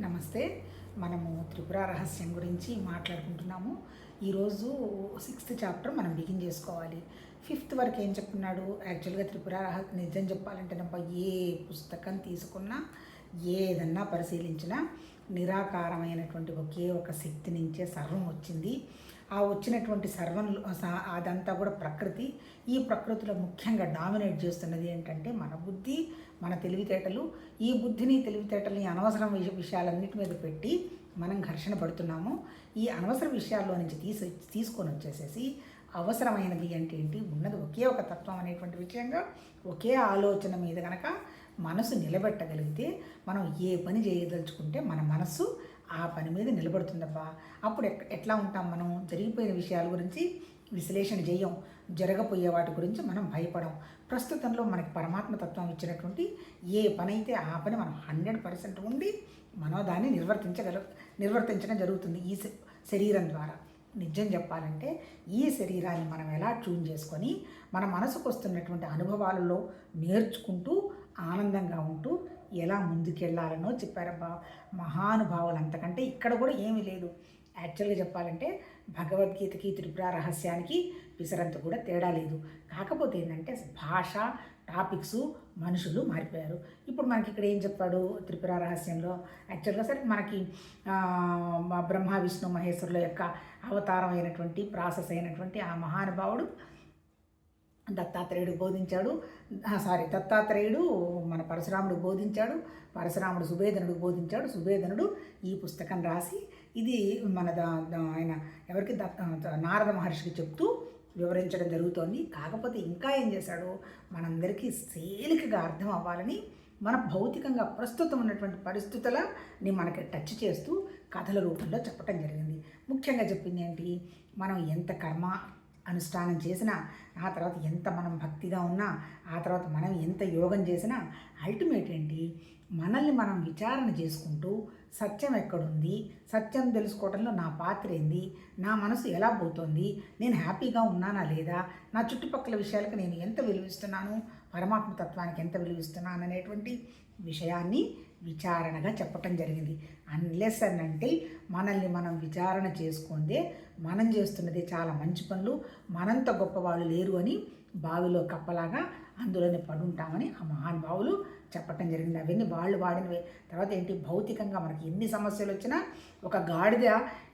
నమస్తే. మనము త్రిపుర రహస్యం గురించి మాట్లాడుకుంటున్నాము. ఈరోజు సిక్స్త్ చాప్టర్ మనం బిగిన్ చేసుకోవాలి. ఫిఫ్త్ వరకు ఏం చెప్తున్నాడు? యాక్చువల్గా త్రిపుర రహ నిజం చెప్పాలంటే నమ్మ ఏ పుస్తకం తీసుకున్నా ఏదన్నా పరిశీలించినా నిరాకారమైనటువంటి ఒకే ఒక శక్తి నుంచే సర్వం వచ్చింది. ఆ వచ్చినటువంటి సర్వం అదంతా కూడా ప్రకృతి. ఈ ప్రకృతిలో ముఖ్యంగా డామినేట్ చేస్తున్నది ఏంటంటే మన బుద్ధి మన తెలివితేటలు. ఈ బుద్ధిని తెలివితేటల్ని అనవసరం విష విషయాలన్నిటి మీద పెట్టి మనం ఘర్షణ పడుతున్నాము. ఈ అనవసర విషయాల్లో నుంచి తీసి తీసుకొని వచ్చేసేసి అవసరమైనది అంటే ఏంటి? ఉన్నది ఒకే ఒక తత్వం అనేటువంటి విషయంగా ఒకే ఆలోచన మీద కనుక మనసు నిలబెట్టగలిగితే మనం ఏ పని చేయదలుచుకుంటే మన మనసు ఆ పని మీద నిలబడుతుందబ్బా. అప్పుడు ఎట్లా ఉంటాం మనం? జరిగిపోయిన విషయాల గురించి విశ్లేషణ చేయం. జరగబోయే వాటి గురించి మనం భయపడం. ప్రస్తుతంలో మనకి పరమాత్మ తత్వం ఇచ్చినటువంటి ఏ పని అయితే ఆ పని మనం హండ్రెడ్ పర్సెంట్ ఉండి మనం దాన్ని నిర్వర్తించగల నిర్వర్తించడం జరుగుతుంది ఈ శరీరం ద్వారా. నిజం చెప్పాలంటే ఈ శరీరాన్ని మనం ఎలా ట్యూన్ చేసుకొని మన మనసుకు వస్తున్నటువంటి అనుభవాలలో నేర్చుకుంటూ ఆనందంగా ఉంటూ ఎలా ముందుకెళ్ళాలనో చెప్పారబ్బా. మహానుభావులు అంతకంటే ఇక్కడ కూడా ఏమీ లేదు. యాక్చువల్గా చెప్పాలంటే భగవద్గీతకి త్రిపుర రహస్యానికి పిసరంత కూడా తేడా లేదు. కాకపోతే ఏంటంటే భాష టాపిక్స్ మనుషులు మారిపోయారు. ఇప్పుడు మనకి ఇక్కడ ఏం చెప్పాడు త్రిపుర రహస్యంలో? యాక్చువల్గా సరే మనకి బ్రహ్మ విష్ణు మహేశ్వరుల యొక్క అవతారం అయినటువంటి ప్రాసెస్ అయినటువంటి ఆ మహానుభావుడు దత్తాత్రేయుడు బోధించాడు. ఆ, సారీ దత్తాత్రేయుడు మన పరశురాముడు బోధించాడు. పరశురాముడు సుభేదనుడు బోధించాడు. సుభేదనుడు ఈ పుస్తకం రాసి ఇది మన ఆయన ఎవరికి దత్త నారద మహర్షికి చెప్తూ వివరించడం జరుగుతోంది. కాకపోతే ఇంకా ఏం చేశాడు మనందరికీ తేలికగా అర్థం అవ్వాలని మన భౌతికంగా ప్రస్తుతం ఉన్నటువంటి పరిస్థితులని మనకి టచ్ చేస్తూ కథల రూపంలో చెప్పటం జరిగింది. ముఖ్యంగా చెప్పింది ఏంటి? మనం ఎంత కర్మ అనుష్ఠానం చేసినా ఆ తర్వాత ఎంత మనం భక్తిగా ఉన్నా ఆ తర్వాత మనం ఎంత యోగం చేసినా అల్టిమేట్ ఏంటి? మనల్ని మనం విచారణ చేసుకుంటూ సత్యం ఎక్కడుంది? సత్యం తెలుసుకోవడంలో నా పాత్ర ఏంది? నా మనసు ఎలా పోతోంది? నేను హ్యాపీగా ఉన్నానా లేదా? నా చుట్టుపక్కల విషయాలకు నేను ఎంత విలువిస్తున్నాను? పరమాత్మ తత్వానికి ఎంత విలువిస్తున్నాను అనేటువంటి విషయాన్ని విచారణగా చెప్పటం జరిగింది. అన్లెస్ అని అంటే మనల్ని మనం విచారణ చేసుకుందే మనం చేస్తున్నది చాలా మంచి పనులు మనంత గొప్పవాళ్ళు లేరు అని బావిలో కప్పలాగా అందులోనే పడుంటామని ఆ మహానుభావులు చెప్పటం జరిగింది. అవన్నీ వాళ్ళు వాడినవే. తర్వాత ఏంటి? భౌతికంగా మనకి ఎన్ని సమస్యలు వచ్చినా ఒక గాడిద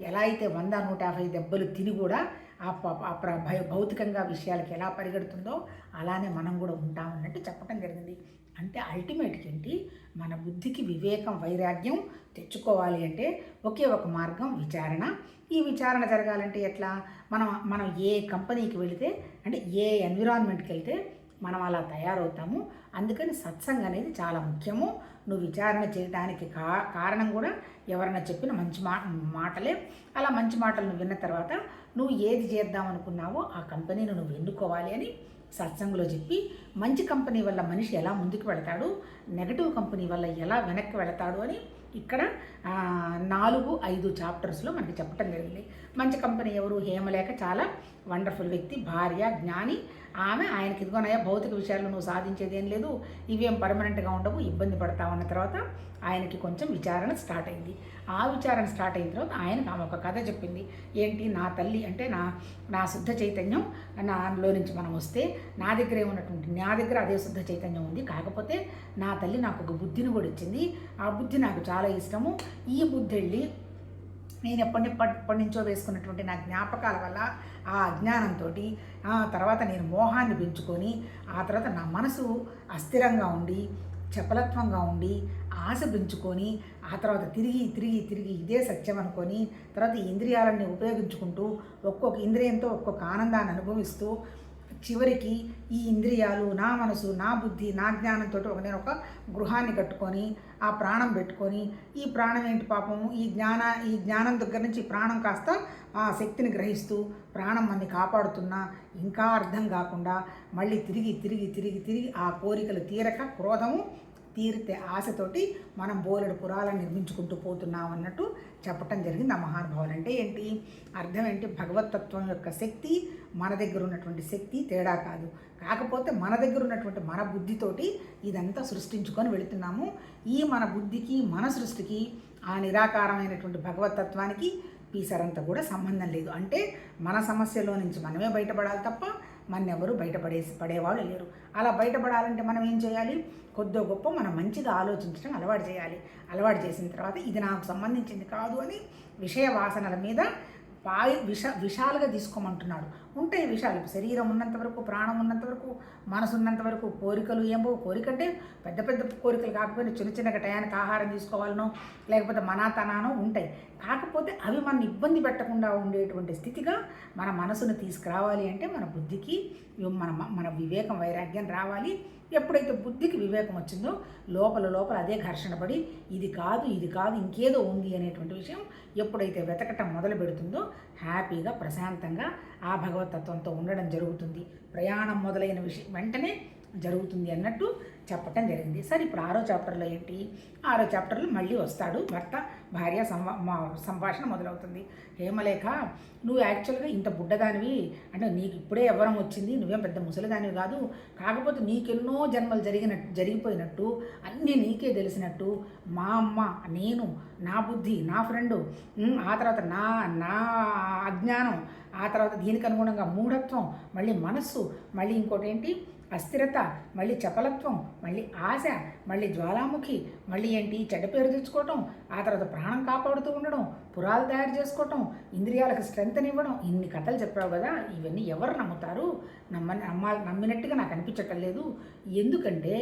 ఎలా అయితే వంద నూట యాభై దెబ్బలు తిని కూడా ఆ ఆ ప్ర- భౌతికంగా విషయాలకి ఎలా పరిగెడుతుందో అలానే మనం కూడా ఉంటామన్నట్టు చెప్పటం జరిగింది. అంటే అల్టిమేట్ ఏంటి? మన బుద్ధికి వివేకం వైరాగ్యం తెచ్చుకోవాలి అంటే ఒకే ఒక మార్గం విచారణ. ఈ విచారణ జరగాలంటే ఎట్లా? మనం మనం ఏ కంపెనీకి వెళితే అంటే ఏ ఎన్విరాన్మెంట్కి వెళ్తే మనం అలా తయారవుతాము. అందుకని సత్సంగ్ అనేది చాలా ముఖ్యము. నువ్వు విచారణ చేయడానికి కా కారణం కూడా ఎవరైనా చెప్పిన మంచి మా మాటలే. అలా మంచి మాటలు నువ్వు విన్న తర్వాత నువ్వు ఏది చేద్దాం అనుకున్నావో ఆ కంపెనీని నువ్వు ఎన్నుకోవాలి అని సత్సంగులో చెప్పి మంచి కంపెనీ వల్ల మనిషి ఎలా ముందుకు వెళతాడు నెగటివ్ కంపెనీ వల్ల ఎలా వెనక్కి వెళతాడు అని ఇక్కడ నాలుగు ఐదు చాప్టర్స్లో మనకి చెప్పటం జరిగింది. మంచి కంపెనీ ఎవరు? హేమలేఖ చాలా వండర్ఫుల్ వ్యక్తి భార్య జ్ఞాని ఆమె ఆయనకి ఇదిగోనయ్యా భౌతిక విషయాల్లో నువ్వు సాధించేది ఏం లేదు. ఇవేం పర్మనెంట్గా ఉండవు. ఇబ్బంది పడతావన్న తర్వాత ఆయనకి కొంచెం విచారణ స్టార్ట్ అయింది. ఆ విచారణ స్టార్ట్ అయిన తర్వాత ఆయనకు ఆమె ఒక కథ చెప్పింది. ఏంటి? నా తల్లి అంటే నా నా శుద్ధ చైతన్యం నాలో నుంచి మనం వస్తే నా దగ్గరే ఉన్నటువంటి నా దగ్గర అదే శుద్ధ చైతన్యం ఉంది. కాకపోతే నా తల్లి నాకు ఒక బుద్ధిని కూడా ఇచ్చింది. ఆ బుద్ధి నాకు చాలా ఇష్టము. ఈ బుద్ధి వెళ్ళి నేను ఎప్పటి ఎప్పటి నుంచో వేసుకున్నటువంటి నా జ్ఞాపకాల వల్ల ఆ అజ్ఞానంతో ఆ తర్వాత నేను మోహాన్ని పెంచుకొని ఆ తర్వాత నా మనసు అస్థిరంగా ఉండి చపలత్వంగా ఉండి ఆశ పెంచుకొని ఆ తర్వాత తిరిగి తిరిగి తిరిగి ఇదే సత్యం అనుకొని తర్వాత ఇంద్రియాలన్నీ ఉపయోగించుకుంటూ ఒక్కొక్క ఇంద్రియంతో ఒక్కొక్క ఆనందాన్ని అనుభవిస్తూ చివరికి ఈ ఇంద్రియాలు నా మనసు నా బుద్ధి నా జ్ఞానంతో ఒక నేను ఒక గృహాన్ని కట్టుకొని ఆ ప్రాణం పెట్టుకొని ఈ ప్రాణం ఏంటి పాపము? ఈ జ్ఞాన ఈ జ్ఞానం దగ్గర నుంచి ప్రాణం కాస్త ఆ శక్తిని గ్రహిస్తూ ప్రాణం మనని కాపాడుతున్నా. ఇంకా అర్థం కాకుండా మళ్ళీ తిరిగి తిరిగి తిరిగి తిరిగి ఆ కోరికలు తీరక క్రోధము తీరితే ఆశతోటి మనం బోలెడు పురాలను నిర్మించుకుంటూ పోతున్నాం అన్నట్టు చెప్పటం జరిగింది. ఆ మహానుభావులు అంటే ఏంటి? అర్థం ఏంటి? భగవతత్వం యొక్క శక్తి మన దగ్గర ఉన్నటువంటి శక్తి తేడా కాదు. కాకపోతే మన దగ్గర ఉన్నటువంటి మన బుద్ధితోటి ఇదంతా సృష్టించుకొని వెళుతున్నాము. ఈ మన బుద్ధికి మన సృష్టికి ఆ నిరాకారమైనటువంటి భగవతత్వానికి పీసరంత కూడా సంబంధం లేదు. అంటే మన సమస్యలో నుంచి మనమే బయటపడాలి తప్ప ఎవరు బయటపడేసి పడేవాళ్ళు లేరు. అలా బయటపడాలంటే మనం ఏం చేయాలి? కొద్దో గొప్ప మనం మంచిగా ఆలోచించడం అలవాటు చేయాలి. అలవాటు చేసిన తర్వాత ఇది నాకు సంబంధించింది కాదు అని విషయ వాసనల మీద పాయి విష విషాలుగా తీసుకోమంటున్నాడు. ఉంటాయి విషాలు. శరీరం ఉన్నంత వరకు ప్రాణం ఉన్నంత వరకు మనసు ఉన్నంత వరకు కోరికలు ఏమో కోరిక అంటే పెద్ద పెద్ద కోరికలు కాకపోయినా చిన్న చిన్నగా టయానికి ఆహారం తీసుకోవాలనో లేకపోతే మనాతనానో ఉంటాయి. కాకపోతే అవి మన ఇబ్బంది పెట్టకుండా ఉండేటువంటి స్థితిగా మన మనసును తీసుకురావాలి అంటే మన బుద్ధికి మన మన వివేకం వైరాగ్యం రావాలి. ఎప్పుడైతే బుద్ధికి వివేకం వచ్చిందో లోపల లోపల అదే ఘర్షణ పడి ఇది కాదు ఇది కాదు ఇంకేదో ఉంది అనేటువంటి విషయం ఎప్పుడైతే వెతకటం మొదలు పెడుతుందో హ్యాపీగా ప్రశాంతంగా ఆ భగవతత్వంతో ఉండడం జరుగుతుంది. ప్రయాణం మొదలైన విషయం వెంటనే జరుగుతుంది అన్నట్టు చెప్పటం జరిగింది. సరే ఇప్పుడు ఆరో చాప్టర్లో ఏంటి? ఆరో చాప్టర్లో మళ్ళీ వస్తాడు భర్త భార్య సంభా సంభాషణ మొదలవుతుంది. హేమలేఖ నువ్వు యాక్చువల్గా ఇంత బుడ్డదానివి అంటే నీకు ఇప్పుడే ఎవరం వచ్చింది నువ్వేం పెద్ద ముసలిదానివి కాదు కాకపోతే నీకెన్నో జన్మలు జరిగిన జరిగిపోయినట్టు అన్నీ నీకే తెలిసినట్టు మా అమ్మ నేను నా బుద్ధి నా ఫ్రెండు ఆ తర్వాత నా నా అజ్ఞానం ఆ తర్వాత దీనికి అనుగుణంగా మూఢత్వం మళ్ళీ మనస్సు మళ్ళీ ఇంకోటి ఏంటి అస్థిరత మళ్ళీ చపలత్వం మళ్ళీ ఆశ మళ్ళీ జ్వాలాముఖి మళ్ళీ ఏంటి? చెడ్డ పేరు తెచ్చుకోవటం ఆ తర్వాత ప్రాణం కాపాడుతూ ఉండడం పురాలు తయారు చేసుకోవటం ఇంద్రియాలకు స్ట్రెంగ్త్నివ్వడం ఇన్ని కథలు చెప్పావు కదా ఇవన్నీ ఎవరు నమ్ముతారు? నమ్మ నమ్మ నమ్మినట్టుగా నాకు అనిపించటం లేదు ఎందుకంటే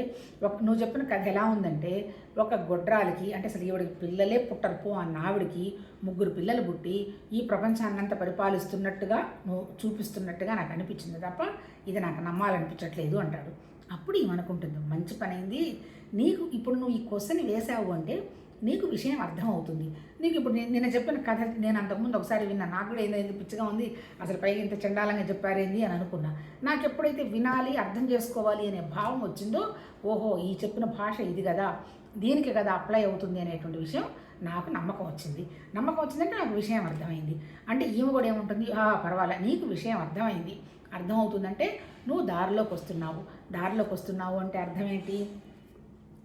ఒక నువ్వు చెప్పిన కథ ఎలా ఉందంటే ఒక గొడ్రాలకి అంటే అసలు ఈవిడికి పిల్లలే పుట్టరు పో అన్న ఆవిడికి ముగ్గురు పిల్లలు పుట్టి ఈ ప్రపంచాన్నంత పరిపాలిస్తున్నట్టుగా నువ్వు చూపిస్తున్నట్టుగా నాకు అనిపించింది తప్ప ఇది నాకు నమ్మాలనిపించట్లేదు అంటాడు. అప్పుడు ఏమనుకుంటుంది? మంచి పనైంది. నీకు ఇప్పుడు నువ్వు ఈ క్వశ్చన్ వేసావు అంటే నీకు విషయం అర్థమవుతుంది. నీకు ఇప్పుడు నేను నిన్న చెప్పిన కథ నేను అంతకుముందు ఒకసారి విన్నా. నాకు కూడా ఏదో పిచ్చిగా ఉంది. అసలు పైకి ఇంత చండాలంగా చెప్పారేంది అని అనుకున్నా. నాకు ఎప్పుడైతే వినాలి అర్థం చేసుకోవాలి అనే భావం వచ్చిందో ఓహో ఈ చెప్పిన భాష ఇది కదా. దీనికి కదా అప్లై అవుతుంది అనేటువంటి విషయం నాకు నమ్మకం వచ్చింది. నమ్మకం వచ్చిందంటే నాకు విషయం అర్థమైంది. అంటే ఈమె కూడా ఏముంటుంది? పర్వాలేదు నీకు విషయం అర్థమైంది. అర్థమవుతుందంటే నువ్వు దారిలోకి వస్తున్నావు దారిలోకి వస్తున్నావు అంటే అర్థం ఏంటి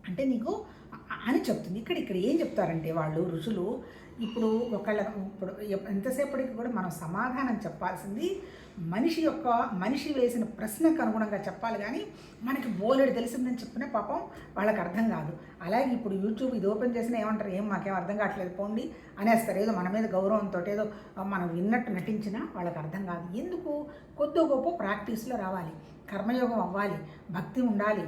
అంటే నీకు అని చెప్తుంది. ఇక్కడ ఇక్కడ ఏం చెప్తారంటే వాళ్ళు ఋషులు ఇప్పుడు ఒకళ్ళ ఇప్పుడు ఎంతసేపటికి కూడా మనం సమాధానం చెప్పాల్సింది మనిషి యొక్క మనిషి వేసిన ప్రశ్నకు అనుగుణంగా చెప్పాలి కానీ మనకి బోలెడు తెలిసిందని చెప్పిన పాపం వాళ్ళకి అర్థం కాదు. అలాగే ఇప్పుడు యూట్యూబ్ ఇది ఓపెన్ చేసినా ఏమంటారు? ఏం మాకేం అర్థం కావట్లేదు పోండి అనేస్తారు. ఏదో మన మీద గౌరవంతో ఏదో మనం విన్నట్టు నటించినా వాళ్ళకి అర్థం కాదు. ఎందుకు? కొద్ది గొప్ప ప్రాక్టీస్లో రావాలి. కర్మయోగం అవ్వాలి భక్తి ఉండాలి.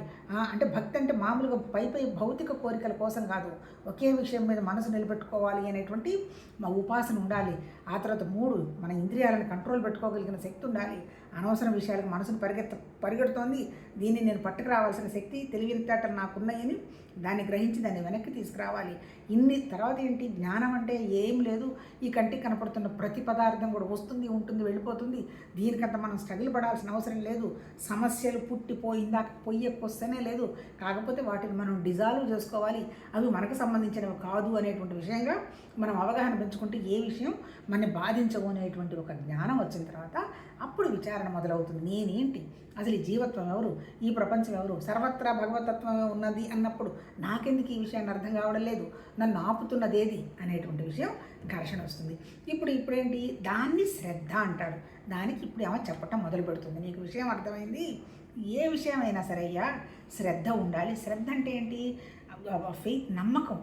అంటే భక్తి అంటే మామూలుగా పై పై భౌతిక కోరికల కోసం కాదు. ఒకే విషయం మీద మనసు నిలబెట్టుకోవాలి అనేటువంటి మా ఉపాసన ఉండాలి. ఆ తర్వాత మూడు మన ఇంద్రియాలను కంట్రోల్ పెట్టుకోగలిగిన శక్తి ఉండాలి. అనవసర విషయాలకు మనసును పరిగెత్త పరిగెడుతోంది. దీన్ని నేను పట్టుకురావాల్సిన శక్తి తెలివితేటలు నాకున్నాయని దాన్ని గ్రహించి దాన్ని వెనక్కి తీసుకురావాలి. ఇన్ని తర్వాత ఏంటి? జ్ఞానం అంటే ఏం లేదు. ఈ కంటికి కనపడుతున్న ప్రతి పదార్థం కూడా వస్తుంది ఉంటుంది వెళ్ళిపోతుంది. దీనికంత మనం స్ట్రగుల్ పడాల్సిన అవసరం లేదు. సమస్యలు పుట్టిపోయిందాక పొయ్యకొస్తేనే లేదు. కాకపోతే వాటిని మనం డిజాల్వ్ చేసుకోవాలి. అవి మనకు సంబంధించినవి కాదు అనేటువంటి విషయంగా మనం అవగాహన పెంచుకుంటే ఏ విషయం మన బాధించవు అనేటువంటి ఒక జ్ఞానం వచ్చిన తర్వాత అప్పుడు విచారణ మొదలవుతుంది. నేనేంటి? అసలు ఈ జీవత్వం ఎవరు? ఈ ప్రపంచం ఎవరు? సర్వత్రా భగవతత్వమే ఉన్నది అన్నప్పుడు నాకెందుకు ఈ విషయాన్ని అర్థం కావడం లేదు? నన్ను ఆపుతున్నది ఏది? అనేటువంటి విషయం ఘర్షణ వస్తుంది. ఇప్పుడు ఇప్పుడేంటి? దాన్ని శ్రద్ధ అంటాడు దానికి ఇప్పుడు ఏమో చెప్పటం మొదలు పెడుతుంది. నీకు విషయం అర్థమైంది? ఏ విషయమైనా సరే అయ్యా శ్రద్ధ ఉండాలి. శ్రద్ధ అంటే ఏంటి? ఫెయిత్ నమ్మకం.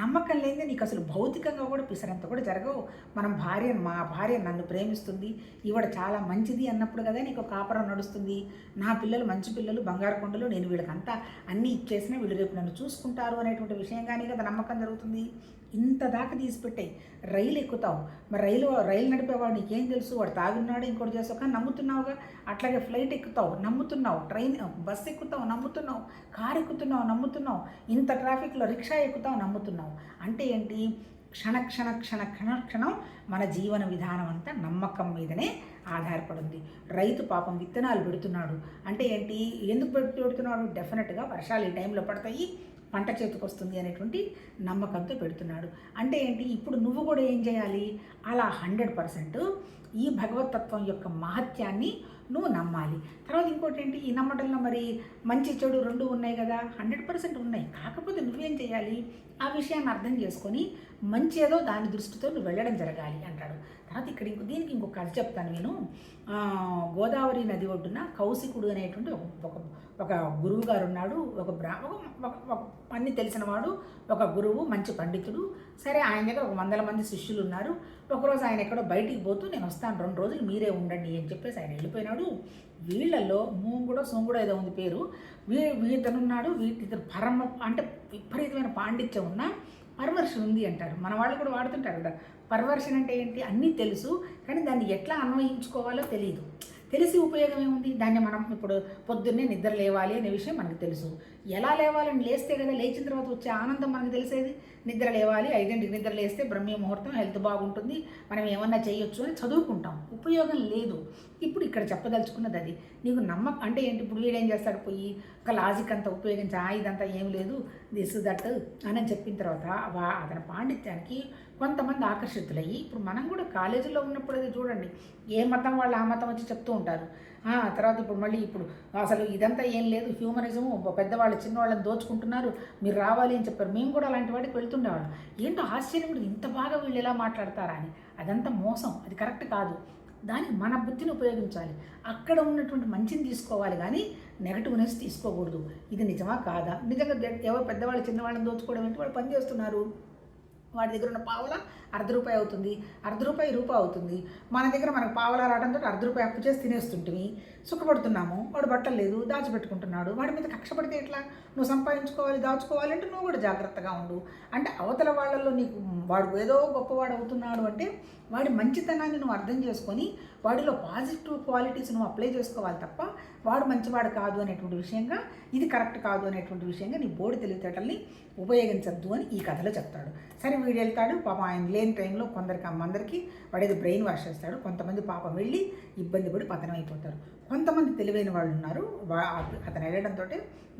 నమ్మకం లేనిదే నీకు అసలు భౌతికంగా కూడా పిసరంత కూడా జరగవు. మనం భార్య మా భార్య నన్ను ప్రేమిస్తుంది ఈవిడ చాలా మంచిది అన్నప్పుడు కదా నీకు కాపురం నడుస్తుంది. నా పిల్లలు మంచి పిల్లలు బంగారు కొండలు నేను వీళ్ళకంతా అన్నీ ఇచ్చేసినా వీళ్ళు రేపు నన్ను చూసుకుంటారు అనేటువంటి విషయంగానే కదా నమ్మకం జరుగుతుంది. ఇంత దాకా తీసిపెట్టాయి రైలు ఎక్కుతావు. మరి రైలు రైలు నడిపేవాడు నీకేం తెలుసు? వాడు తాగున్నాడు ఇంకోటి చేస్తావు. కానీ నమ్ముతున్నావుగా? అట్లాగే ఫ్లైట్ ఎక్కుతావు. నమ్ముతున్నావు. ట్రైన్ బస్సు ఎక్కుతావు నమ్ముతున్నావు. కారు ఎక్కుతున్నావు నమ్ముతున్నావు. ఇంత ట్రాఫిక్లో రిక్షా ఎక్కుతావు నమ్ముతున్నావు. అంటే ఏంటి? క్షణ క్షణ క్షణ క్షణ క్షణం మన జీవన విధానం అంతా నమ్మకం మీదనే ఆధారపడింది రైతు పాపం విత్తనాలు పెడుతున్నాడు. అంటే ఏంటి? ఎందుకు పెడుతున్నాడు? డెఫినెట్గా వర్షాలు ఈ టైంలో పడతాయి. పంట చేతికి వస్తుంది అనేటువంటి నమ్మకంతో పెడుతున్నాడు. అంటే ఏంటి? ఇప్పుడు నువ్వు కూడా ఏం చేయాలి? అలా హండ్రెడ్ పర్సెంట్ ఈ భగవతత్వం యొక్క మహత్యాన్ని నువ్వు నమ్మాలి. తర్వాత ఇంకోటి ఏంటి? ఈ నమ్మటంలో మరి మంచి చెడు రెండు ఉన్నాయి కదా హండ్రెడ్ పర్సెంట్ ఉన్నాయి. కాకపోతే నువ్వేం చేయాలి? ఆ విషయాన్ని అర్థం చేసుకొని మంచి ఏదో దాని దృష్టితో నువ్వు వెళ్ళడం జరగాలి అంటాడు. తర్వాత ఇక్కడ ఇంకో దీనికి ఇంకొక కథ చెప్తాను నేను. గోదావరి నది ఒడ్డున కౌశికుడు అనేటువంటి ఒక ఒక గురువు గారు ఉన్నాడు. ఒక బ్రా ఒక ఒక- అన్ని తెలిసిన వాడు ఒక గురువు మంచి పండితుడు. సరే ఆయన దగ్గర ఒక వందల మంది శిష్యులు ఉన్నారు. ఒకరోజు ఆయన ఎక్కడో బయటికి పోతూ నేను వస్తాను రెండు రోజులు మీరే ఉండండి అని చెప్పేసి ఆయన వెళ్ళిపోయినాడు. వీళ్ళల్లో మూంగుడో సొంగుడో ఏదో ఉంది పేరు. వీ వీతనున్నాడు వీటిద్దరు పరమ అంటే విపరీతమైన పాండిత్యం ఉన్న పర్వర్షన్ ఉంది అంటారు. మన వాళ్ళు కూడా వాడుతుంటారు కదా. పర్వర్షన్ అంటే ఏంటి? అన్నీ తెలుసు కానీ దాన్ని ఎట్లా అన్వయించుకోవాలో తెలియదు తెలిసి ఉపయోగం ఏముంది దాన్ని మనం ఇప్పుడు పొద్దున్నే నిద్ర లేవాలి అనే విషయం మనకు తెలుసు. ఎలా లేవాలని లేస్తే కదా లేచిన తర్వాత వచ్చే ఆనందం మనకు తెలిసేది? నిద్ర లేవాలి ఐదింటికి నిద్ర లేస్తే బ్రహ్మీ ముహూర్తం హెల్త్ బాగుంటుంది మనం ఏమన్నా చేయొచ్చు అని చదువుకుంటాం. ఉపయోగం లేదు. ఇప్పుడు ఇక్కడ చెప్పదలుచుకున్నది అది. నీకు నమ్మకం అంటే ఏంటి? ఇప్పుడు వీడేం చేస్తాడు? పోయి ఒక లాజిక్ అంతా ఉపయోగించి ఆ ఇదంతా ఏం లేదు దిస్ దట్ అని చెప్పిన తర్వాత వా- అతని పాండిత్యానికి కొంతమంది ఆకర్షితులయ్యి ఇప్పుడు మనం కూడా కాలేజీలో ఉన్నప్పుడు అది చూడండి ఏ మతం వాళ్ళు ఆ మతం వచ్చి చెప్తూ ఉంటారు. ఆ, తర్వాత ఇప్పుడు మళ్ళీ ఇప్పుడు అసలు ఇదంతా ఏం లేదు హ్యూమనిజము పెద్దవాళ్ళు చిన్నవాళ్ళని దోచుకుంటున్నారు మీరు రావాలి అని చెప్పారు. మేము కూడా అలాంటి వాడికి వెళ్తుండేవాళ్ళం. ఏంటో ఆశ్చర్యం కూడా ఇంత బాగా వీళ్ళు ఎలా మాట్లాడతారా అని. అదంతా మోసం అది కరెక్ట్ కాదు. దానికి మన బుద్ధిని ఉపయోగించాలి. అక్కడ ఉన్నటువంటి మంచిని తీసుకోవాలి కానీ నెగటివ్నెస్ తీసుకోకూడదు. ఇది నిజమా కాదా? నిజంగా ఎవరు పెద్దవాళ్ళు చిన్నవాళ్ళని దోచుకోవడం ఏంటి? వాళ్ళు పని చేస్తున్నారు. వాడి దగ్గర ఉన్న పావల అర్ధ రూపాయి అవుతుంది. అర్ధ రూపాయి రూపాయి అవుతుంది. మన దగ్గర మనకు పావులా రావడంతో అర్ధ రూపాయి అప్పు చేసి తినేస్తుంటివి. సుఖపడుతున్నాము. వాడు బట్టలు లేదు దాచిపెట్టుకుంటున్నాడు. వాడి మీద కక్ష పడితే ఎట్లా? నువ్వు సంపాదించుకోవాలి దాచుకోవాలంటే నువ్వు కూడా జాగ్రత్తగా ఉండు. అంటే అవతల వాళ్ళల్లో నీకు వాడు ఏదో గొప్పవాడు అవుతున్నాడు అంటే వాడి మంచితనాన్ని నువ్వు అర్థం చేసుకొని వాడిలో పాజిటివ్ క్వాలిటీస్ నువ్వు అప్లై చేసుకోవాలి తప్ప వాడు మంచివాడు కాదు అనేటువంటి విషయంగా ఇది కరెక్ట్ కాదు అనేటువంటి విషయంగా నీ బోర్డు తెలివితేటల్ని ఉపయోగించద్దు అని ఈ కథలో చెప్తాడు. సరే వీడు వెళ్తాడు పాపం ఆయన లేని టైంలో కొందరికి అమ్మందరికి వాడేది బ్రెయిన్ వాష్ చేస్తాడు. కొంతమంది పాపం వెళ్ళి ఇబ్బంది పడి పతనం అయిపోతారు కొంతమంది తెలివైన వాళ్ళు ఉన్నారు. అతను వెళ్ళడంతో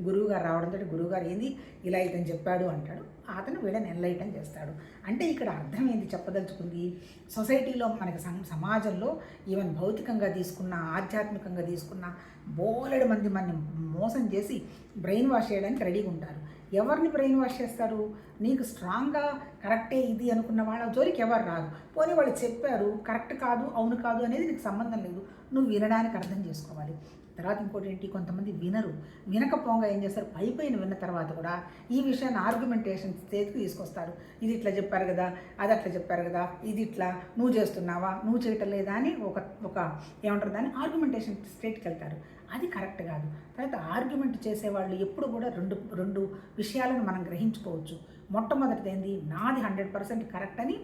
గురువు గారు రావడంతో గురువుగారు ఏంది ఇలా ఇతను చెప్పాడు అంటాడు. అతను వీళ్ళని ఎన్లైటన్ చేస్తాడు. అంటే ఇక్కడ అర్థం ఏంది చెప్పదలుచుకుంది? సొసైటీలో మనకి సం- సమాజంలో ఈవెన్ భౌతికంగా తీసుకున్న ఆధ్యాత్మికంగా తీసుకున్న బోలెడు మంది మనని మోసం చేసి బ్రెయిన్ వాష్ చేయడానికి రెడీగా ఉంటారు. ఎవరిని బ్రెయిన్ వాష్ చేస్తారు? నీకు స్ట్రాంగ్గా కరెక్టే ఇది అనుకున్న వాళ్ళ జోలికి ఎవరు రాదు పోనీ వాళ్ళు చెప్పారు కరెక్ట్ కాదు అవును కాదు అనేది నీకు సంబంధం లేదు. నువ్వు వినడానికి అర్థం చేసుకోవాలి. తర్వాత ఇంకోటి ఏంటి? కొంతమంది వినరు. వినకపోగా ఏం చేస్తారు? పై పైన విన్న తర్వాత కూడా ఈ విషయాన్ని ఆర్గ్యుమెంటేషన్ స్టేజ్కి తీసుకొస్తారు. ఇది ఇట్లా చెప్పారు కదా అది అట్లా చెప్పారు కదా ఇది ఇట్లా నువ్వు చేస్తున్నావా నువ్వు చేయటం లేదా అని ఒక ఒక ఏమంటారు దాన్ని? ఆర్గ్యుమెంటేషన్ స్టేట్కి వెళ్తారు. అది కరెక్ట్ కాదు. తర్వాత ఆర్గ్యుమెంట్ చేసేవాళ్ళు ఎప్పుడు కూడా రెండు రెండు విషయాలను మనం గ్రహించుకోవచ్చు. మొట్టమొదటిది ఏంది నాది హండ్రెడ్ పర్సెంట్ కరెక్ట్ అని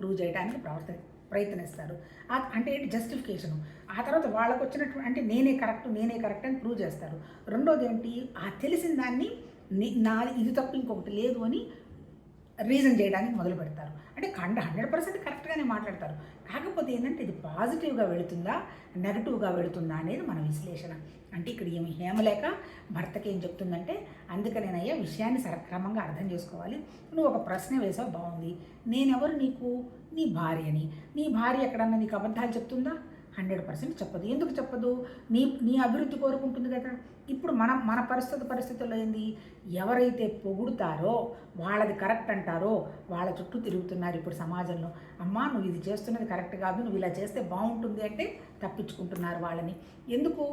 ప్రూవ్ చేయడానికి ప్రవర్త ప్రయత్నిస్తారు. అంటే ఏంటి? జస్టిఫికేషన్. ఆ తర్వాత వాళ్ళకు వచ్చినటువంటి అంటే నేనే కరెక్ట్ నేనే కరెక్ట్ అని ప్రూవ్ చేస్తారు. రెండోది ఏంటి ఆ తెలిసిన దాన్ని నా ఇది తప్ప ఇంకొకటి లేదు అని రీజన్ చేయడానికి మొదలు పెడతారు. అంటే కండ హండ్రెడ్ పర్సెంట్ కరెక్ట్గానే మాట్లాడతారు. కాకపోతే ఏంటంటే ఇది పాజిటివ్గా వెళుతుందా నెగటివ్గా వెళుతుందా అనేది మన విశ్లేషణ. అంటే ఇక్కడ ఏమి హేమలేక భర్తకి ఏం చెప్తుందంటే అందుకనేనయ్యా విషయాన్ని సరక్రమంగా అర్థం చేసుకోవాలి. నువ్వు ఒక ప్రశ్న వేసావు బాగుంది నేనెవరు నీకు? నీ భార్యని. నీ భార్య ఎక్కడన్నా నీకు అబద్ధాలు చెప్తుందా? హండ్రెడ్ పర్సెంట్ చెప్పదు. ఎందుకు చెప్పదు? నీ నీ అభివృద్ధి కోరుకుంటుంది కదా. ఇప్పుడు మనం మన పరిస్థితి పరిస్థితుల్లో ఏంది? ఎవరైతే పొగుడుతారో వాళ్ళది కరెక్ట్ అంటారో వాళ్ళ చుట్టూ తిరుగుతున్నారు ఇప్పుడు సమాజంలో. అమ్మా నువ్వు ఇది చేస్తున్నది కరెక్ట్ కాదు. నువ్వు ఇలా చేస్తే బాగుంటుంది అంటే తప్పించుకుంటున్నారు వాళ్ళని. ఎందుకు?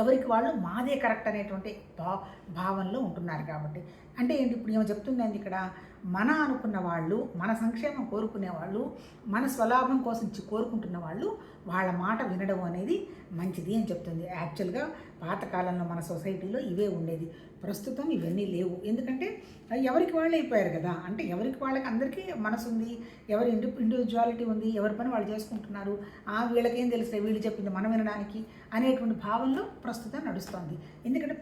ఎవరికి వాళ్ళు మాదే కరెక్ట్ అనేటువంటి భా భావనలో ఉంటున్నారు కాబట్టి. అంటే ఏంటి ఇప్పుడు ఏమో చెప్తుందండి ఇక్కడ? మన అనుకున్న వాళ్ళు మన సంక్షేమం కోరుకునే వాళ్ళు మన స్వలాభం కోసం కోరుకుంటున్న వాళ్ళు వాళ్ళ మాట వినడం అనేది మంచిది అని చెప్తుంది. యాక్చువల్గా పాతకాలంలో మన సొసైటీలో ఇవే ఉండేది. ప్రస్తుతం ఇవన్నీ లేవు. ఎందుకంటే ఎవరికి వాళ్ళు అయిపోయారు కదా. అంటే ఎవరికి వాళ్ళకి అందరికీ మనసు ఉంది. ఎవరి ఇండి ఇండివిజువాలిటీ ఉంది. ఎవరి పని వాళ్ళు చేసుకుంటున్నారు. ఆ వీళ్ళకేం తెలుస్తాయి? వీళ్ళు చెప్పింది మనం వినడానికి అనేటువంటి భావంలో ప్రస్తుతం నడుస్తోంది. ఎందుకంటే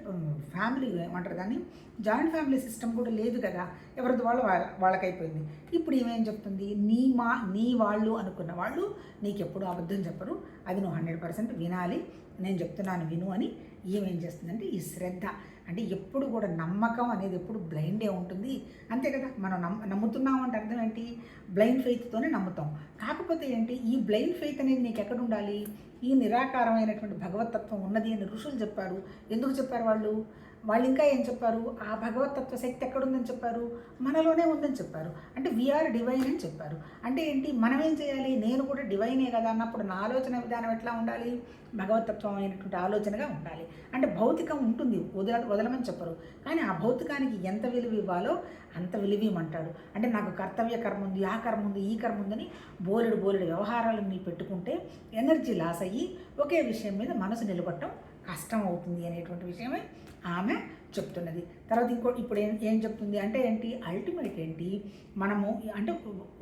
ఫ్యామిలీ ఏమంటారు కానీ జాయింట్ ఫ్యామిలీ సిస్టమ్ కూడా లేదు కదా. ఎవరిది వాళ్ళు వాళ్ళ- వాళ్ళకైపోయింది. ఇప్పుడు ఏమేం చెప్తుంది? నీ మా నీ వాళ్ళు అనుకున్న వాళ్ళు నీకు ఎప్పుడు అబద్ధం చెప్పరు. అది నువ్వు హండ్రెడ్ పర్సెంట్ వినాలి. నేను చెప్తున్నాను విను అని ఏమేం చేస్తుందంటే ఈ శ్రద్ధ. అంటే ఎప్పుడు కూడా నమ్మకం అనేది ఎప్పుడు బ్లైండే ఉంటుంది. అంతే కదా? మనం నమ్ నమ్ముతున్నాం అంటే అర్థం ఏంటి? బ్లైండ్ ఫెయిత్తోనే నమ్ముతాం. కాకపోతే ఏంటి? ఈ బ్లైండ్ ఫెయిత్ అనేది నీకు ఎక్కడ ఉండాలి ఈ నిరాకారమైనటువంటి భగవతత్వం ఉన్నది అని ఋషులు చెప్పారు. ఎందుకు చెప్పారు వాళ్ళు? వాళ్ళు ఇంకా ఏం చెప్పారు? ఆ భగవతత్వ శక్తి ఎక్కడుందని చెప్పారు? మనలోనే ఉందని చెప్పారు. అంటే వీఆర్ డివైన్ అని చెప్పారు. అంటే ఏంటి? మనం ఏం చేయాలి? నేను కూడా డివైనే కదా అన్నప్పుడు నా ఆలోచన విధానం ఎట్లా ఉండాలి? భగవతత్వం అయినటువంటి ఆలోచనగా ఉండాలి. అంటే భౌతికం ఉంటుంది. వదల వదలమని చెప్పరు. కానీ ఆ భౌతికానికి ఎంత విలువ ఇవ్వాలో అంత విలువ ఇవ్వమంటాడు. అంటే నాకు కర్తవ్య కర్మ ఉంది ఆ కర్మ ఉంది ఈ కర్మ ఉందని బోలెడు బోలెడు వ్యవహారాలన్నీ పెట్టుకుంటే ఎనర్జీ లాస్ అయ్యి ఒకే విషయం మీద మనసు నిలబడటం కష్టం అవుతుంది అనేటువంటి విషయమే ఆమె చెప్తున్నది. తర్వాత ఇంకో ఇప్పుడు ఏం ఏం చెప్తుంది అంటే ఏంటి అల్టిమేట్ ఏంటి మనము అంటే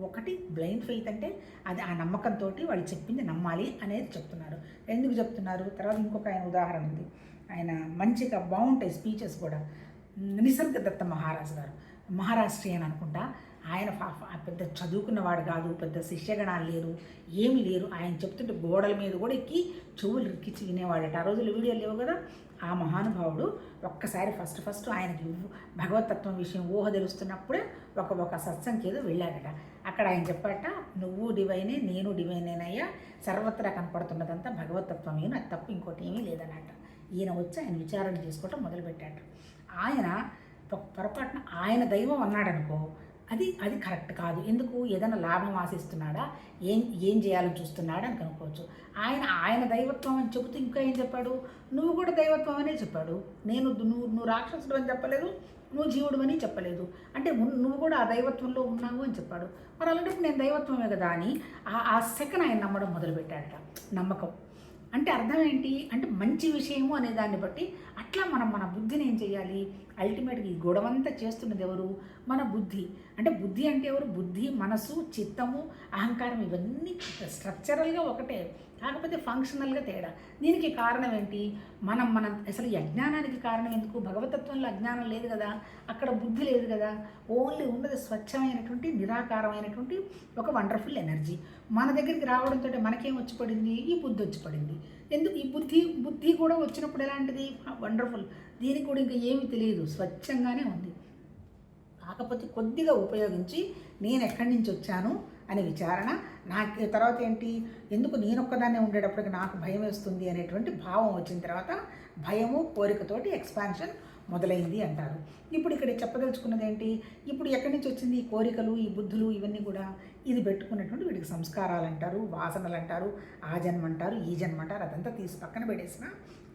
ఒకటి బ్లైండ్ ఫెయిత్ అంటే అది ఆ నమ్మకంతో వాళ్ళు చెప్పింది నమ్మాలి అనేది చెప్తున్నారు. ఎందుకు చెప్తున్నారు? తర్వాత ఇంకొక ఆయన ఉదాహరణ ఉంది. ఆయన మంచిగా బాగుంటాయి స్పీచెస్ కూడా. నిసర్గదత్త మహారాజు గారు మహారాష్ట్రీయన్ అనుకుంటా. ఆయన పెద్ద చదువుకున్నవాడు కాదు పెద్ద శిష్యగణాలు లేరు ఏమి లేరు. ఆయన చెప్తుంటే గోడల మీద కూడా ఎక్కి చెవులు రిక్కించి వినేవాడట. ఆ రోజులు వీడియోలు లేవు కదా? ఆ మహానుభావుడు ఒక్కసారి ఫస్ట్ ఫస్ట్ ఆయనకి భగవతత్వం విషయం ఊహ తెలుస్తున్నప్పుడే ఒక ఒక సత్సంగ్ ఏదో వెళ్ళాడట. అక్కడ ఆయన చెప్పాట నువ్వు డివైనే నేను డివైనేనయ్యా. సర్వత్రా కనపడుతున్నదంతా భగవతత్వమే అది తప్ప ఇంకోటి ఏమీ లేదన్నట ఈయన వచ్చి ఆయన విచారణ చేసుకోవటం మొదలుపెట్టాడు ఆయన పొ- పొరపాటున ఆయన దైవం అన్నాడనుకో అది అది కరెక్ట్ కాదు. ఎందుకు? ఏదైనా లాభం ఆశిస్తున్నాడా? ఏం ఏం చేయాలని చూస్తున్నాడా అని కనుక్కోవచ్చు. ఆయన ఆయన దైవత్వం అని చెబుతూ ఇంకా ఏం చెప్పాడు? నువ్వు కూడా దైవత్వం అనే చెప్పాడు. నేను నువ్వు నువ్వు రాక్షసుడు అని చెప్పలేదు. నువ్వు జీవుడు అని చెప్పలేదు. అంటే నువ్వు కూడా ఆ దైవత్వంలో ఉన్నావు అని చెప్పాడు. మరి అలాంటప్పుడు నేను దైవత్వమే కదా అని ఆ ఆ సెకండ్ ఆయన నమ్మడం మొదలుపెట్టాడట. నమ్మకం. అంటే అర్థం ఏంటి? అంటే మంచి విషయము అనే దాన్ని బట్టి అట్లా మనం మన బుద్ధిని ఏం చేయాలి? అల్టిమేట్గా ఈ గొడవంతా చేస్తున్నది ఎవరు? మన బుద్ధి. అంటే బుద్ధి అంటే ఎవరు? బుద్ధి మనసు చిత్తము అహంకారం ఇవన్నీ స్ట్రక్చరల్గా ఒకటే. కాకపోతే ఫంక్షనల్గా తేడా. దీనికి కారణం ఏంటి? మనం మనం అసలు ఈ అజ్ఞానానికి కారణం ఎందుకు? భగవతత్వంలో అజ్ఞానం లేదు కదా. అక్కడ బుద్ధి లేదు కదా. ఓన్లీ ఉన్నది స్వచ్ఛమైనటువంటి నిరాకారమైనటువంటి ఒక వండర్ఫుల్ ఎనర్జీ మన దగ్గరికి రావడంతో మనకేం వచ్చి పడింది ఈ బుద్ధి వచ్చి పడింది ఎందుకు? ఈ బుద్ధి బుద్ధి కూడా వచ్చినప్పుడు ఎలాంటిది? వండర్ఫుల్ దీనికి కూడా ఇంకా ఏమీ తెలియదు. స్వచ్ఛంగానే ఉంది. కాకపోతే కొద్దిగా ఉపయోగించి నేను ఎక్కడి నుంచి వచ్చాను అనే విచారణ. నాకు తర్వాత ఏంటి? ఎందుకు నేను ఒక్కదాన్నే ఉండేటప్పటికి నాకు భయం వేస్తుంది అనేటువంటి భావం వచ్చిన తర్వాత భయము కోరికతోటి ఎక్స్పాన్షన్ మొదలైంది అంటారు. ఇప్పుడు ఇక్కడ చెప్పదలుచుకున్నది ఏంటి? ఇప్పుడు ఎక్కడి నుంచి వచ్చింది? ఈ కోరికలు ఈ బుద్ధులు ఇవన్నీ కూడా ఇది పెట్టుకున్నటువంటి వీటికి సంస్కారాలు అంటారు వాసనలు అంటారు ఆ జన్మ అంటారు ఈ జన్మ అంటారు అదంతా తీసి పక్కన పెట్టేసిన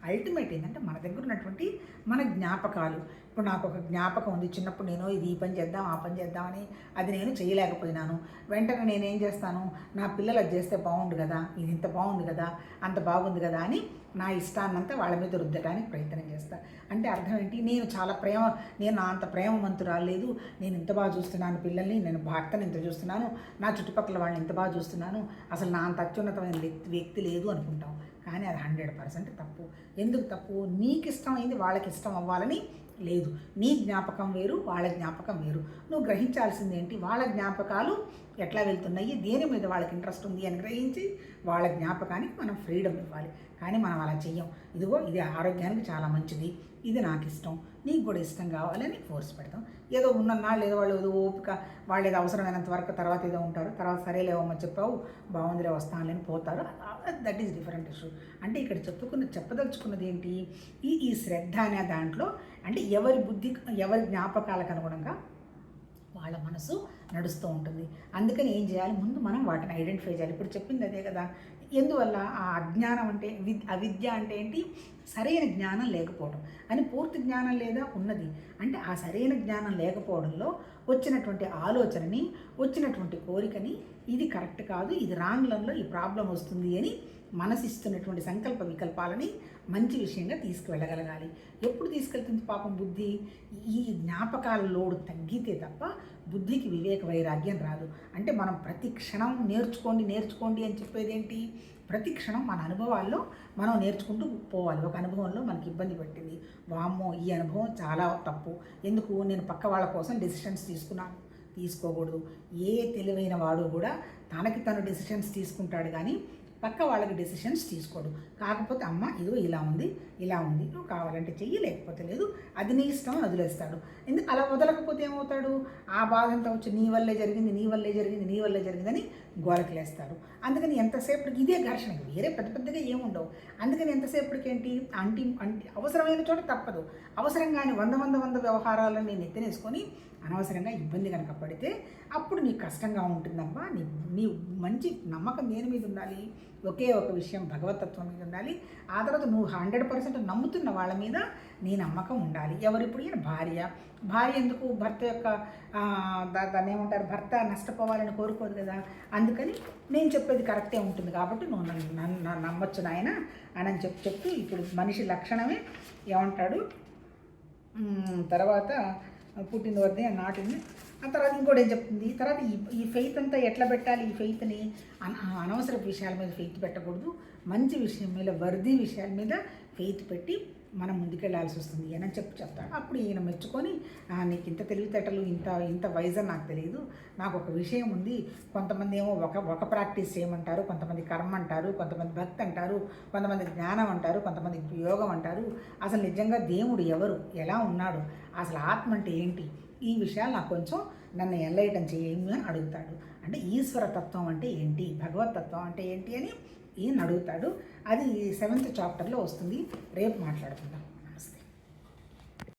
అల్టిమేట్ ఏంటంటే మన దగ్గర ఉన్నటువంటి మన జ్ఞాపకాలు. ఇప్పుడు నాకు ఒక జ్ఞాపకం ఉంది. చిన్నప్పుడు నేను ఇది ఈ పని చేద్దాం ఆ పని చేద్దామని అది నేను చేయలేకపోయినాను. వెంటనే నేనేం చేస్తాను? నా పిల్లలు అది చేస్తే బాగుండు కదా ఇది ఇంత బాగుంది కదా అంత బాగుంది కదా అని నా ఇష్టాన్నంతా వాళ్ళ మీద రుద్దడానికి ప్రయత్నం చేస్తా. అంటే అర్థం ఏంటి? నేను చాలా ప్రేమ నేను నా అంత ప్రేమవంతు రాలేదు నేను ఇంత బాగా చూస్తున్నాను పిల్లల్ని నేను భర్తను ఇంత చూస్తున్నాను. నా చుట్టుపక్కల వాళ్ళని ఇంత బాగా చూస్తున్నాను. అసలు నా అంత అత్యున్నతమైన వ్యక్తి వ్యక్తి లేదు అనుకుంటాం. కానీ అది హండ్రెడ్ పర్సెంట్ తప్పు. ఎందుకు తప్పు? నీకు ఇష్టమైంది వాళ్ళకి ఇష్టం అవ్వాలని లేదు. నీ జ్ఞాపకం వేరు వాళ్ళ జ్ఞాపకం వేరు. నువ్వు గ్రహించాల్సింది ఏంటి? వాళ్ళ జ్ఞాపకాలు ఎట్లా వెళ్తున్నాయి? దేని మీద వాళ్ళకి ఇంట్రెస్ట్ ఉంది అని గ్రహించి వాళ్ళ జ్ఞాపకానికి మనం ఫ్రీడమ్ ఇవ్వాలి. కానీ మనం అలా చెయ్యం. ఇదిగో ఇది ఆరోగ్యానికి చాలా మంచిది. ఇది నాకు ఇష్టం నీకు కూడా ఇష్టం కావాలని ఫోర్స్ పెడతాం. ఏదో ఉన్న నాళ్ళు ఏదో వాళ్ళు ఏదో ఓపిక వాళ్ళు ఏదో అవసరమైనంత వరకు తర్వాత ఏదో ఉంటారు. తర్వాత సరేలేవమ్మ చెప్పావు బాగుందిలే వస్తానులేని పోతారు. దట్ ఈస్ డిఫరెంట్ ఇష్యూ అంటే ఇక్కడ చెప్పుకున్న చెప్పదలుచుకున్నది ఏంటి? ఈ ఈ శ్రద్ధ అనే దాంట్లో అంటే ఎవరి బుద్ధి ఎవరి జ్ఞాపకాలకు అనుగుణంగా వాళ్ళ మనసు నడుస్తూ ఉంటుంది. అందుకని ఏం చేయాలి? ముందు మనం వాటిని ఐడెంటిఫై చేయాలి. ఇప్పుడు చెప్పింది అదే కదా. ఎందువల్ల ఆ అజ్ఞానం అంటే విద్య అవిద్య అంటే ఏంటి? సరైన జ్ఞానం లేకపోవడం. అని పూర్తి జ్ఞానం లేదా? ఉన్నది. అంటే ఆ సరైన జ్ఞానం లేకపోవడంలో వచ్చినటువంటి ఆలోచనని వచ్చినటువంటి కోరికని ఇది కరెక్ట్ కాదు ఇది రాంగ్లంలో ఈ ప్రాబ్లం వస్తుంది అని మనసిస్తున్నటువంటి సంకల్ప వికల్పాలని మంచి విషయంగా తీసుకువెళ్ళగలగాలి. ఎప్పుడు తీసుకెళ్తుంది పాపం బుద్ధి? ఈ జ్ఞాపకాల లోడు తగ్గితే తప్ప బుద్ధికి వివేక వైరాగ్యం రాదు. అంటే మనం ప్రతి క్షణం నేర్చుకోండి నేర్చుకోండి అని చెప్పేది ఏంటి ప్రతి క్షణం మన అనుభవాల్లో మనం నేర్చుకుంటూ పోవాలి. ఒక అనుభవంలో మనకి ఇబ్బంది పెట్టింది. వామ్మో ఈ అనుభవం చాలా తప్పు. ఎందుకు? నేను పక్క వాళ్ళ కోసం డెసిషన్స్ తీసుకున్నాను. తీసుకోకూడదు. ఏ తెలివైన వాడు కూడా తనకి తను డెసిషన్స్ తీసుకుంటాడు కానీ పక్క వాళ్ళకి డెసిషన్స్ తీసుకోడు. కాకపోతే అమ్మ ఇదో ఇలా ఉంది ఇలా ఉంది నువ్వు కావాలంటే చెయ్యి లేకపోతే లేదు అది నీ ఇష్టం వదిలేస్తాడు. ఎందుకు అలా వదలకపోతే ఏమవుతాడు? ఆ బాధ అంతా వచ్చి నీ వల్లే జరిగింది నీ వల్లే జరిగింది నీ వల్లే జరిగిందని గోలకలేస్తారు అందుకని ఎంతసేపటికి ఇదే ఘర్షణ. వేరే పెద్ద పెద్దగా ఏముండవు. అందుకని ఎంతసేపటికి ఏంటి? అంటి అంటి అవసరమైన చోట తప్పదు. అవసరంగాని వంద వంద వంద వ్యవహారాలను నేను ఎత్తనేసుకొని అనవసరంగా ఇబ్బంది కనుక పడితే అప్పుడు నీకు కష్టంగా ఉంటుందమ్మా. నీ నీ మంచి నమ్మకం దేని మీద ఉండాలి? ఒకే ఒక విషయం భగవతత్వం మీద ఉండాలి. ఆ తర్వాత నువ్వు హండ్రెడ్ పర్సెంట్ నమ్ముతున్న వాళ్ళ మీద నీ నమ్మకం ఉండాలి. ఎవరిప్పుడు ఈయన భార్య. భార్య ఎందుకు? భర్త యొక్క దాన్ని ఏమంటారు? భర్త నష్టపోవాలని కోరుకోదు కదా. అందుకని నేను చెప్పేది కరెక్టే ఉంటుంది కాబట్టి నువ్వు నన్ను నన్ను నమ్మొచ్చు నాయన అని చెప్పి చెప్తూ ఇప్పుడు మనిషి లక్షణమే ఏమంటాడు? తర్వాత పుట్టిన వద్దే నాటిని ఆ తర్వాత ఇంకోటి ఏం చెప్తుంది? తర్వాత ఈ ఈ ఫెయిత్ అంతా ఎట్లా పెట్టాలి? ఈ ఫెయిత్ని అన- అనవసర విషయాల మీద ఫెయిత్ పెట్టకూడదు. మంచి విషయం మీద వర్దీ విషయాల మీద ఫెయిత్ పెట్టి మనం ముందుకెళ్ళాల్సి వస్తుంది. అని చెప్పి చెప్తాడు. అప్పుడు ఈయన మెచ్చుకొని నీకు ఇంత తెలివితేటలు ఇంత ఇంత వైజ్ నాకు తెలియదు. నాకు ఒక విషయం ఉంది. కొంతమంది ఏమో ఒక ఒక ప్రాక్టీస్ చేయమంటారు. కొంతమంది కర్మ అంటారు. కొంతమంది భక్తి అంటారు. కొంతమంది జ్ఞానం అంటారు. కొంతమంది యోగం అంటారు. అసలు నిజంగా దేవుడు ఎవరు? ఎలా ఉన్నాడు? అసలు ఆత్మ అంటే ఏంటి? ఈ విషయాలు నాకు కొంచెం నన్ను ఎల్లయటం చేయము అని అడుగుతాడు. అంటే ఈశ్వర తత్వం అంటే ఏంటి? భగవత్ తత్వం అంటే ఏంటి అని ఈయన అడుగుతాడు. అది సెవెంత్ చాప్టర్లో వస్తుంది. రేపు మాట్లాడుకుందాం.